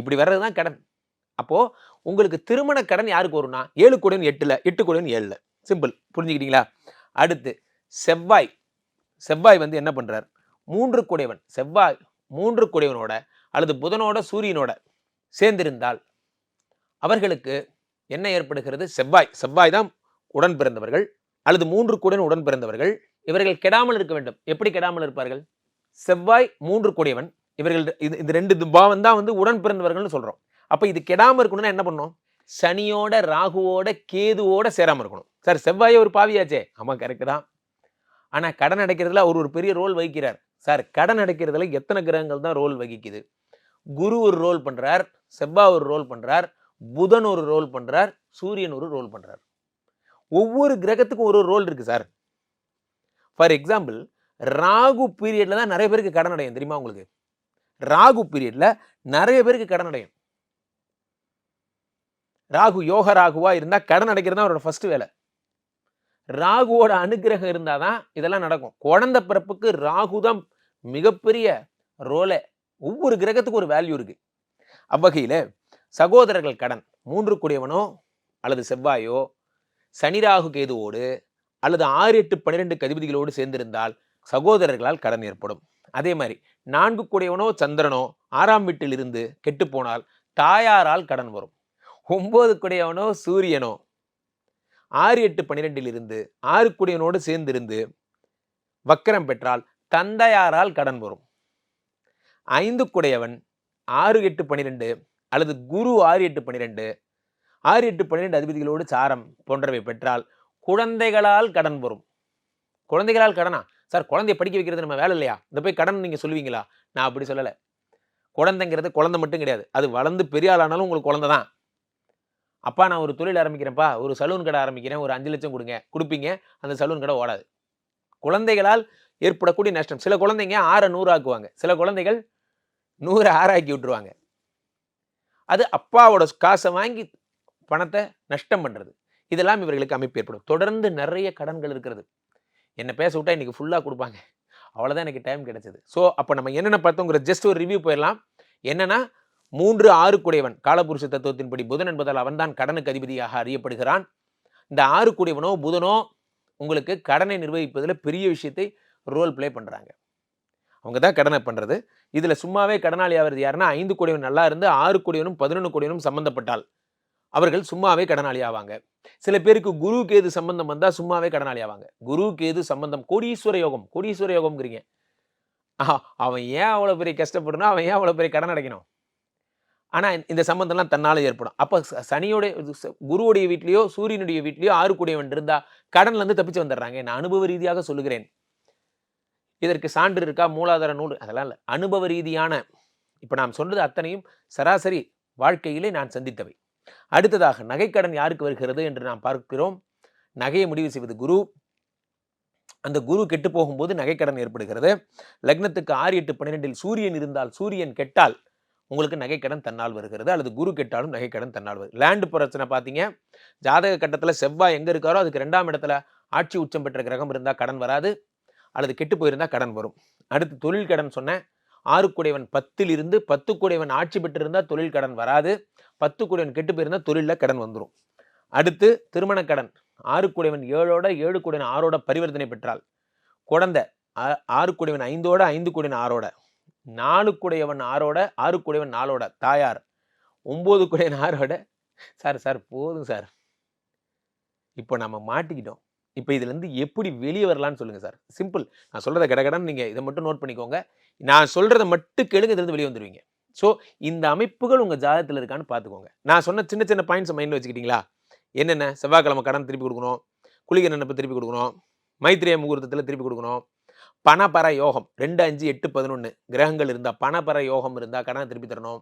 இப்படி வர்றது தான் கடன். அப்போது உங்களுக்கு திருமண கடன் யாருக்கு வரும்னா ஏழு கோடின்னு எட்டில் எட்டு கோடின்னு ஏழில். சிம்பிள் புரிஞ்சுக்கிட்டீங்களா? அடுத்து செவ்வாய். செவ்வாய் வந்து என்ன பண்ணுறார் மூன்று குடையவன். செவ்வாய் மூன்று குடையவனோட அல்லது புதனோட சூரியனோட சேர்ந்திருந்தால் அவர்களுக்கு என்ன ஏற்படுகிறது? செவ்வாய். செவ்வாய் தான் உடன் பிறந்தவர்கள் அல்லது மூன்று குடன் உடன் பிறந்தவர்கள். இவர்கள் கெடாமல் இருக்க வேண்டும். எப்படி கெடாமல் இருப்பார்கள்? செவ்வாய் மூன்று குடையவன். இவர்கள் இது இந்த ரெண்டு பாவம் தான் வந்து உடன் பிறந்தவர்கள்னு சொல்கிறோம் அப்போ இது கெடாமல் இருக்கணும்னா என்ன பண்ணணும்? சனியோட ராகுவோட கேதுவோட சேராமல் இருக்கணும். சார் செவ்வாயே ஒரு பாவியாச்சே. ஆமாம் கரெக்டு தான். ஆனால் கடன் அடைக்கிறதுல அவர் ஒரு பெரிய ரோல் வகிக்கிறார். சார் கடன் அடைக்கிறதுல எத்தனை கிரகங்கள் தான் ரோல் வகிக்குது? குரு ஒரு ரோல் பண்ணுறார் செவ்வா ஒரு ரோல் பண்ணுறார் புதன் ஒரு ரோல் பண்ணுறார் சூரியன் ஒரு ரோல் பண்ணுறார் ஒவ்வொரு கிரகத்துக்கும் ஒரு ஒரு ரோல் இருக்குது சார். ஃபார் எக்ஸாம்பிள் ராகு பீரியடில் தான் நிறைய பேருக்கு கடன் அடையும் தெரியுமா உங்களுக்கு? ராகு பீரியடில் நிறைய பேருக்கு கடன் அடையும். ராகு யோக ராகுவா இருந்தால் கடன் அடைக்கிறது தான் அவரோட ஃபர்ஸ்ட் வேலை. ராகுவோட அனுகிரகம் இருந்தாதான் இதெல்லாம் நடக்கும். குழந்தை பிறப்புக்கு ராகு தான் மிகப்பெரிய ரோலை ஒவ்வொரு கிரகத்துக்கும் ஒரு வேல்யூ இருக்குது அவ்வகையில் சகோதரர்கள் கடன் மூன்று கூடியவனோ அல்லது செவ்வாயோ சனி ராகு கேதுவோடு அல்லது ஆறு எட்டு பன்னிரெண்டு கதிபதிகளோடு சேர்ந்திருந்தால் சகோதரர்களால் கடன் ஏற்படும். அதே மாதிரி நான்கு கூடியவனோ சந்திரனோ ஆறாம் வீட்டில் இருந்து கெட்டு போனால் தாயாரால் கடன் வரும். ஒம்பது கூடியவனோ சூரியனோ ஆறு எட்டு பன்னிரெண்டில் இருந்து ஆறு குடியனோடு சேர்ந்திருந்து வக்கரம் பெற்றால் தந்தையாரால் கடன் வரும். ஐந்து குடையவன் ஆறு எட்டு பன்னிரெண்டு அல்லது குரு ஆறு எட்டு பன்னிரெண்டு. ஆறு எட்டு பன்னிரெண்டு அதிபதிகளோடு சாரம் போன்றவை பெற்றால் குழந்தைகளால் கடன் வரும். குழந்தைகளால் கடனா? சார் குழந்தைய படிக்க வைக்கிறது நம்ம வேலை இல்லையா? இந்த போய் கடன் நீங்கள் சொல்லுவீங்களா? நான் அப்படி சொல்லலை. குழந்தைங்கிறது குழந்தை மட்டும் கிடையாது. அது வளர்ந்து பெரிய உங்களுக்கு குழந்தை தான் அப்பா நான் ஒரு தொழில் ஆரம்பிக்கிறேன்ப்பா. ஒரு சலூன் கடை ஆரம்பிக்கிறேன். ஒரு அஞ்சு லட்சம் கொடுங்க. கொடுப்பீங்க. அந்த சலூன் கடை ஓடாது. குழந்தைகளால் ஏற்படக்கூடிய நஷ்டம். சில குழந்தைங்க ஆறை நூறு ஆக்குவாங்க. சில குழந்தைகள் நூறு ஆறாக்கி விட்டுருவாங்க. அது அப்பாவோட காசை வாங்கி பணத்தை நஷ்டம் பண்ணுறது இதெல்லாம் இவர்களுக்கு அமைப்பு ஏற்படும். தொடர்ந்து நிறைய கடன்கள் இருக்கிறது. என்னை பேச விட்டா இன்றைக்கி ஃபுல்லாக கொடுப்பாங்க. அவ்வளோதான் எனக்கு டைம் கிடைச்சது. ஸோ அப்போ நம்ம என்னென்ன பார்த்தோங்கிற ஜஸ்ட் ஒரு ரிவ்யூ போயிடலாம். என்னென்னா மூன்று ஆறுக்குடையவன். காலபுருஷ தத்துவத்தின்படி புதன் என்பதால் அவன்தான் கடனுக்கு அதிபதியாக அறியப்படுகிறான். இந்த ஆறுக்குடையவனோ புதனோ உங்களுக்கு கடனை நிர்வகிப்பதில் பெரிய விஷயத்தை ரோல் ப்ளே பண்ணுறாங்க அவங்க தான் கடனை பண்ணுறது இதில் சும்மாவே கடனாளி ஆகிறது யாருன்னா ஐந்து கோடியவன் நல்லா இருந்து ஆறு கோடியவனும் பதினொன்று கோடியவனும் சம்மந்தப்பட்டால் அவர்கள் சும்மாவே கடனாளி ஆவாங்க. சில பேருக்கு குரு கேது சம்பந்தம் வந்தால் சும்மாவே கடனாளி ஆவாங்க. குரு கேது சம்பந்தம் கோடீஸ்வர யோகம் கோடீஸ்வர யோகம்ங்கிறீங்க. ஆஹா, அவன் ஏன் அவ்வளோ பெரிய கஷ்டப்படணும் அவன் ஏன் அவ்வளோ பெரிய கடன் அடைக்கணும்? ஆனால் இந்த சம்பந்தம்லாம் தன்னால் ஏற்படும். அப்போ சனியோடைய குருவுடைய வீட்லேயோ சூரியனுடைய வீட்லேயோ ஆறு கூடியவன் இருந்தா கடன்ல தப்பிச்சு வந்துடுறாங்க. நான் அனுபவ ரீதியாக சொல்லுகிறேன். இதற்கு சான்று இருக்கா? மூலாதார நூல் அதெல்லாம் இல்லை. அனுபவ ரீதியான இப்போ நாம் சொல்றது அத்தனையும் சராசரி வாழ்க்கையிலே நான் சந்தித்தவை. அடுத்ததாக நகைக்கடன் யாருக்கு வருகிறது என்று நாம் பார்க்கிறோம். நகையை முடிவு செய்வது குரு. அந்த குரு கெட்டு போகும்போது நகைக்கடன் ஏற்படுகிறது. லக்னத்துக்கு ஆறு எட்டு பன்னிரெண்டில் சூரியன் இருந்தால் சூரியன் கெட்டால் உங்களுக்கு நகைக்கடன் தன்னால் வருகிறது அல்லது குரு கெட்டாலும் நகைக்கடன் தன்னால் வருது லேண்டு பிரச்சனை பார்த்தீங்க ஜாதக கட்டத்தில் செவ்வாய் எங்கே இருக்காரோ அதுக்கு ரெண்டாம் இடத்துல ஆட்சி உச்சம் பெற்ற கிரகம் இருந்தால் கடன் வராது அல்லது கெட்டு போயிருந்தால் கடன் வரும். அடுத்து தொழில் கடன் சொன்னேன் ஆறு கூடையவன் பத்தில் இருந்து பத்து கூடையவன் ஆட்சி பெற்றிருந்தால் தொழில் கடன் வராது பத்து கூடையவன் கெட்டு போயிருந்தால் தொழிலில் கடன் வந்துடும் அடுத்து திருமண கடன் ஆறு கூடையவன் ஏழோட ஏழு குடையவன் ஆறோட பரிவர்த்தனை பெற்றால் குழந்தை ஆறு கூடையவன் ஐந்தோட ஐந்து குடையவன் ஆறோட. நாலுக்குடையவன் ஆறோட ஆறுக்குடையவன் நாளோட தாயார். ஒம்போதுக்குடையவன் குடையவன் ஆறோட சார் சார் போதும் சார். இப்போ நம்ம மாட்டிக்கிட்டோம். இப்போ இதுலேருந்து எப்படி வெளியே வரலான்னு சொல்லுங்கள் சார். சிம்பிள். நான் சொல்கிறத கடகடன்னு நீங்கள் இதை மட்டும் நோட் பண்ணிக்கோங்க. நான் சொல்கிறத மட்டும் கேளுங்க இதுலேருந்து வெளியே வந்துடுவீங்க ஸோ இந்த அமைப்புகள் உங்கள் ஜாதகத்தில் இருக்கான்னு பார்த்துக்கோங்க நான் சொன்ன சின்ன சின்ன பாயிண்ட்ஸ் மைண்டில் வச்சுக்கிட்டீங்களா? என்னென்ன? செவ்வாய்க்கிழமை கடன் திருப்பி கொடுக்கணும். குளிகை நினைப்பு திருப்பி கொடுக்கணும். மைத்திரிய முகூர்த்தத்தில் திருப்பி கொடுக்கணும். பணபர யோகம் ரெண்டு அஞ்சு எட்டு பதினொன்று கிரகங்கள் இருந்தால் பணபர யோகம் இருந்தால் கடனை திருப்பி தரணும்.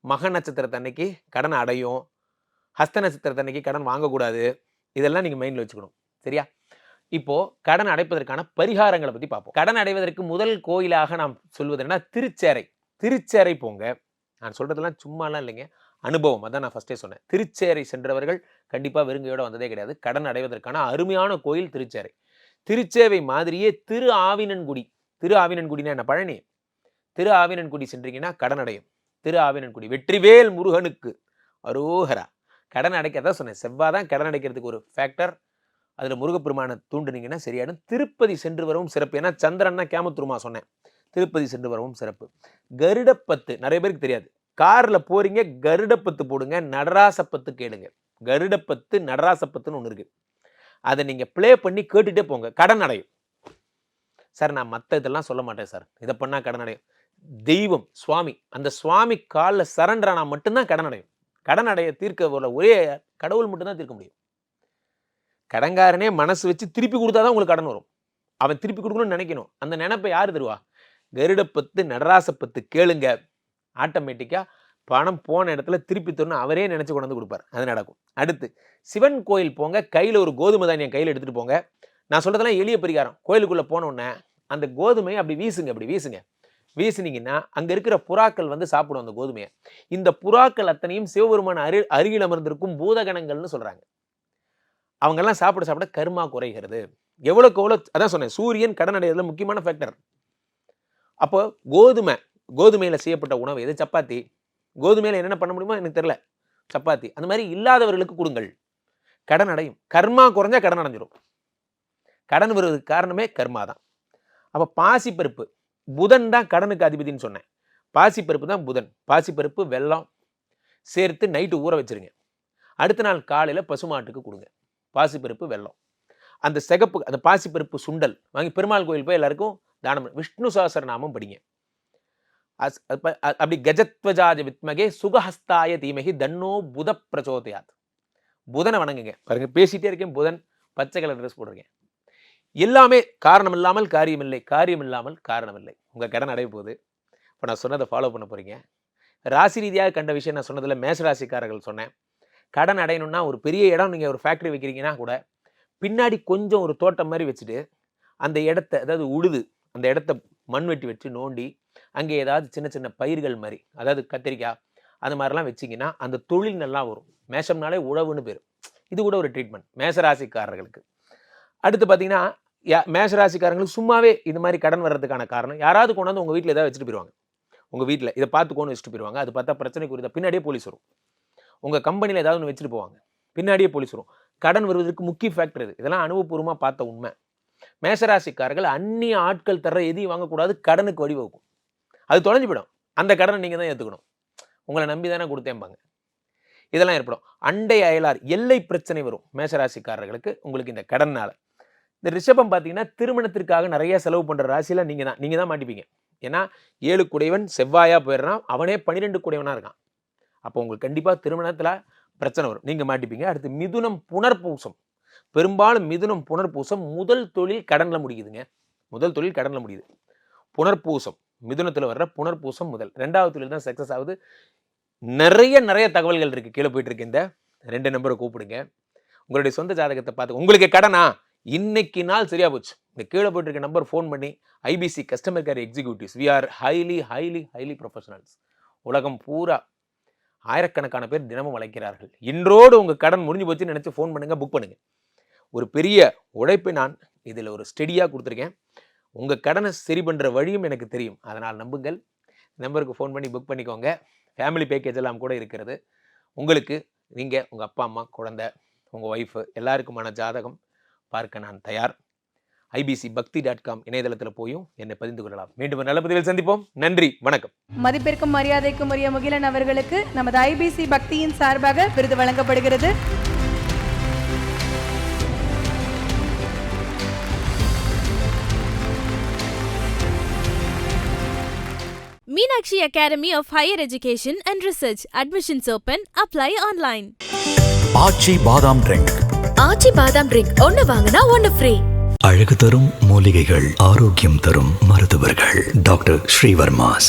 மக நட்சத்திரத்தன்னைக்கு கடன் அடையும். ஹஸ்த நட்சத்திரத்தன்னைக்கு கடன் வாங்கக்கூடாது. இதெல்லாம் நீங்கள் மைண்டில் வச்சுக்கணும். சரியா? இப்போது கடன் அடைப்பதற்கான பரிகாரங்களை பற்றி பார்ப்போம். கடன் அடைவதற்கு முதல் கோயிலாக நாம் சொல்வது என்ன திருச்சேரை. திருச்சேரை போங்க. நான் சொல்கிறதெல்லாம் சும்மாலாம் இல்லைங்க. அனுபவம். அதான் நான் ஃபஸ்ட்டே சொன்னேன். திருச்சேரை சென்றவர்கள் கண்டிப்பாக விருங்கையோடு வந்ததே கிடையாது. கடன் அடைவதற்கான அருமையான கோயில் திருச்சேரை. திருச்சேவை மாதிரியே திரு ஆவினன்குடி. திரு ஆவினன்குடினா என்ன? பழனி. திரு ஆவினன்குடி சென்றீங்கன்னா கடன் அடையும் திரு ஆவினன்குடி. வெற்றிவேல் முருகனுக்கு. அரோகரா. கடன் அடைக்கிறதா சொன்னேன் செவ்வாய் தான் கடன் அடைக்கிறதுக்கு ஒரு ஃபேக்டர் அதில் முருகப்பெருமானை தூண்டுனீங்கன்னா சரியாயிடும். திருப்பதி சென்று வரவும் சிறப்பு. ஏன்னா சந்திரன்னா கேமத்துருமா சொன்னேன். திருப்பதி சென்று வரவும் சிறப்பு. கருடப்பத்து நிறைய பேருக்கு தெரியாது. காரில் போகிறீங்க கருடப்பத்து போடுங்க நடராசப்பத்து கேளுங்க. கருடப்பத்து நடராசப்பத்துன்னு ஒன்று இருக்குது அதை நீங்கள் ப்ளே பண்ணி கேட்டுகிட்டே போங்க. கடன் அடையும். சார் நான் மற்ற இதெல்லாம் சொல்ல மாட்டேன் சார். இதை பண்ணால் கடன் அடையும். தெய்வம் சுவாமி. அந்த சுவாமி காலில் சரண்டரானா மட்டும்தான் கடன் அடையும். கடன் அடைய தீர்க்க ஒரே கடவுள் மட்டும்தான் தீர்க்க முடியும். கடன்காரனே மனசு வச்சு திருப்பி கொடுத்தாதான் உங்களுக்கு கடன் வரும். அவன் திருப்பி கொடுக்கணும்னு நினைக்கணும். அந்த நினைப்பை யார் தருவா? கருடப்பத்து நடராசப்பத்து கேளுங்க. ஆட்டோமேட்டிக்காக பணம் போன இடத்துல திருப்பி தரணும் அவரே நினச்சி கொண்டு வந்து கொடுப்பார். அது நடக்கும். அடுத்து சிவன் கோயில் போங்க கையில் ஒரு கோதுமை தானியம் கையில் எடுத்துகிட்டு போங்க. நான் சொல்கிறதெல்லாம் எளிய பரிகாரம். கோயிலுக்குள்ளே போனோடனே அந்த கோதுமையை அப்படி வீசுங்க அப்படி வீசுங்க. வீசுனீங்கன்னா அங்கே இருக்கிற புறாக்கள் வந்து சாப்பிடும் அந்த கோதுமையை. இந்த புறாக்கள் அத்தனையும் சிவபெருமான அரு அருகில் அமர்ந்திருக்கும் பூதகணங்கள்னு சொல்கிறாங்க அவங்கெல்லாம் சாப்பிட சாப்பிட கருமா குறைகிறது. எவ்வளோக்கு எவ்வளோ அதான் சொன்னேன் சூரியன் கடன் அடையிறதுல முக்கியமான ஃபேக்டர் அப்போ கோதுமை கோதுமையில் செய்யப்பட்ட உணவு எது? சப்பாத்தி. கோதுமையில் என்னென்ன பண்ண முடியுமோ எனக்கு தெரில சப்பாத்தி. அந்த மாதிரி இல்லாதவர்களுக்கு கொடுங்கள். கடன் அடையும். கர்மா குறைஞ்சா கடன் அடைஞ்சிடும் கடன் வருவதுக்கு காரணமே கர்மா தான். அப்போ பாசிப்பருப்பு. புதன் தான் கடனுக்கு அதிபதின்னு சொன்னேன். பாசிப்பருப்பு தான் புதன். பாசிப்பருப்பு வெல்லம் சேர்த்து நைட்டு ஊற வச்சிருங்க. அடுத்த நாள் காலையில் பசுமாட்டுக்கு கொடுங்க. பாசிப்பருப்பு வெல்லம். அந்த சிகப்பு அந்த பாசிப்பருப்பு சுண்டல். வாங்கி பெருமாள் கோயில் போய் எல்லாருக்கும் தானம் விஷ்ணு விஷ்ணு நாமம் படிங்க. அஸ்- அப்படி கஜத்வஜாஜ வித்மகே சுகஹஸ்தாய தீமகி தன்னோ புத பிரச்சோதயாத் புதனை வணங்குங்க. பாருங்க பேசிட்டே இருக்கேன் புதன் பச்சை கலர் ட்ரெஸ் போட்டிருக்கேன். எல்லாமே காரணம் இல்லாமல் காரியம் இல்லை காரியம் இல்லாமல் காரணம் இல்லை உங்கள் கடன் அடைய போகுது. இப்போ நான் சொன்னதை ஃபாலோ பண்ண போகிறீங்க ராசி ரீதியாக கண்ட விஷயம் நான் சொன்னதில் மேசராசிக்காரர்கள் சொன்னேன். கடன் அடையணும்னா ஒரு பெரிய இடம் நீங்கள் ஒரு ஃபேக்ட்ரி வைக்கிறீங்கன்னா கூட பின்னாடி கொஞ்சம் ஒரு தோட்டம் மாதிரி வச்சுட்டு அந்த இடத்த அதாவது உழுது அந்த இடத்த மண் வெட்டி வச்சு நோண்டி அங்கே ஏதாவது சின்ன சின்ன பயிர்கள் மாதிரி அதாவது கத்திரிக்காய் அந்த மாதிரிலாம் வச்சிங்கன்னா அந்த தொழில் நல்லா வரும். மேஷம்னாலே உழவுன்னு பேர். இது கூட ஒரு ட்ரீட்மெண்ட் மேசராசிக்காரர்களுக்கு அடுத்து பார்த்தீங்கன்னா யா- மேஷராசிக்காரங்களுக்கு சும்மாவே இது மாதிரி கடன் வர்றதுக்கான காரணம் யாராவது கொண்டாந்து உங்கள் வீட்டில் ஏதாவது வச்சுட்டு போயிடுவாங்க உங்கள் வீட்டில் இதை பார்த்துக்கோன்னு வச்சுட்டு போயிடுவாங்க அது பார்த்தா பிரச்சனை குறித்த பின்னாடியே போலீஸ் வரும். உங்கள் கம்பெனியில் ஏதாவது ஒன்று வச்சுட்டு போவாங்க. பின்னாடியே போலீஸ் வரும். கடன் வருவதற்கு முக்கிய ஃபேக்டர் இது. இதெல்லாம் அனுபவபூர்வமாக பார்த்த உண்மை. மேசராசிக்காரர்கள் அந்நிய ஆட்கள் தர எதையும் வாங்கக்கூடாது கடனுக்கு வழிவகுக்கும். அது தொலைஞ்சு போயிடும். அந்த கடனை நீங்கள் தான் ஏற்றுக்கணும் உங்களை நம்பி தானே கொடுத்தேன்பாங்க இதெல்லாம் ஏற்படும். அண்டை அயலார் எல்லை பிரச்சனை வரும் மேசராசிக்காரர்களுக்கு உங்களுக்கு இந்த கடனால். இந்த ரிஷபம் பார்த்தீங்கன்னா திருமணத்திற்காக நிறைய செலவு பண்ணுற ராசியில் நீங்கள் தான். நீங்கள் தான் மாட்டிப்பீங்க. ஏன்னா ஏழு குடைவன் செவ்வாயாக போயிடுறான். அவனே பன்னிரெண்டு குடைவனாக இருக்கான். அப்போ உங்களுக்கு கண்டிப்பாக திருமணத்தில் பிரச்சனை வரும். நீங்கள் மாட்டிப்பீங்க. அடுத்து மிதுனம் புனர்பூசம். பெரும்பாலும் மிதுனம் புனர்பூசம் முதல் தொழில் கடனில் முடியுதுங்க. முதல் தொழில் கடனில் முடியுது. புனர்பூசம். மிதுனத்தில் வர்ற புனர்பூசம் முதல். ரெண்டாவது தொழில் தான் சக்ஸஸ் ஆகுது. நிறைய நிறைய தகவல்கள் இருக்குது கீழே போயிட்டு இருக்கு இந்த ரெண்டு நம்பரை கூப்பிடுங்க. உங்களுடைய சொந்த ஜாதகத்தை பார்த்து உங்களுக்கு கடனா? இன்னைக்கு நாள் சரியா போச்சு. இந்த கீழே போயிட்டு இருக்க நம்பர் ஃபோன் பண்ணி IBC customer care executives we are highly highly highly professionals உலகம் பூரா ஆயிரக்கணக்கான பேர் தினமும் அழைக்கிறார்கள். இன்றோடு உங்கள் கடன் முடிஞ்சு போச்சுன்னு நினச்சி ஃபோன் பண்ணுங்கள் புக் பண்ணுங்கள் ஒரு பெரிய உழைப்பை நான் இதில் ஒரு ஸ்டெடியாக கொடுத்துருக்கேன். உங்கள் கடனை சரி பண்ணுற வழியும் எனக்கு தெரியும். அதனால் நம்புங்கள். நம்பருக்கு ஃபோன் பண்ணி புக் பண்ணிக்கோங்க. ஃபேமிலி பேக்கேஜ் எல்லாம் கூட இருக்கிறது. உங்களுக்கு நீங்கள் உங்கள் அப்பா அம்மா குழந்த உங்கள் ஒய்ஃபு எல்லாருக்குமான ஜாதகம் பார்க்க நான் தயார். ஐபிசி பக்தி டாட் காம் இணையதளத்தில் போயும் என்னை பதிந்து கொள்ளலாம். மீண்டும் நல்ல பதிவில் சந்திப்போம். நன்றி. வணக்கம். மதிப்பிற்கும் மரியாதைக்கும் உரிய முகிலன் அவர்களுக்கு நமது ஐபிசி பக்தியின் சார்பாக விருது வழங்கப்படுகிறது. Meenakshi Academy of Higher Education and Research. Admissions open. Apply online. Aachi badam drink Aachi badam drink ஒன்னு வாங்கினா ஒன்னு ஃப்ரீ அழகு தரும் மூலிகைகள் ஆரோக்கியம் தரும் மருத்துவர்கள் டாக்டர் ஸ்ரீவர்மாஸ்